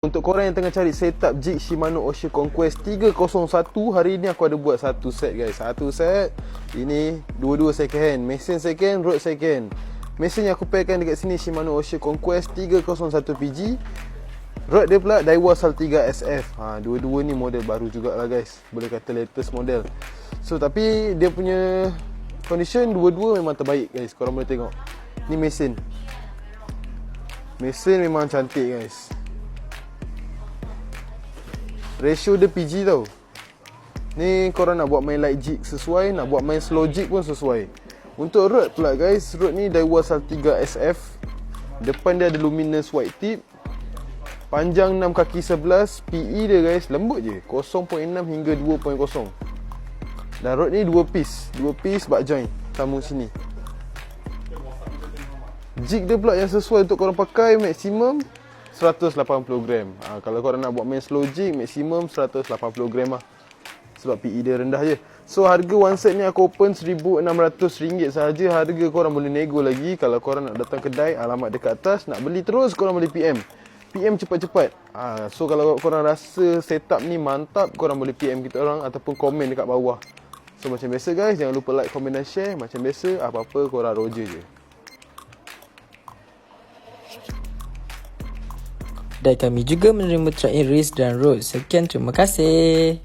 Untuk korang yang tengah cari setup jig Shimano Ocean Conquest 301 Hari ni aku ada buat satu set guys. Satu set Ini Dua-dua second. Hand Mesin second Road second. Mesin yang aku pairkan dekat sini Shimano Ocean Conquest 301 PG Rod dia pula Daiwa Sal 3 SF ha, Dua-dua ni model baru jugalah guys. Boleh kata latest model. So tapi dia punya Condition dua-dua memang terbaik guys. Korang boleh tengok. Ni mesin. Mesin memang cantik guys Ratio dia PG tau. Ni korang nak buat main light jig sesuai Nak buat main slow jig pun sesuai. Untuk rod pula guys Rod ni Daiwa Sal 3 SF Depan dia ada luminous white tip. Panjang 6 kaki 11 PE dia guys lembut je. 0.6 hingga 2.0 Dan rod ni 2 piece. 2 piece bak joint Sambung sini. Jig dia pula yang sesuai untuk korang pakai Maksimum 180 gram. Ha, Kalau korang nak buat main slow jig Maksimum 180 gram lah. Sebab PE dia rendah je. So harga one set ni aku open RM1,600 sahaja. Harga korang boleh nego lagi. Kalau korang nak datang kedai Alamat dekat atas Nak beli terus korang boleh PM PM cepat-cepat. Ha, So kalau korang rasa setup ni mantap Korang boleh PM kita orang Ataupun komen dekat bawah. So macam biasa guys Jangan lupa like, komen dan share. Macam biasa Apa-apa korang roger je Dan kami juga menerima in race dan road. Sekian terima kasih.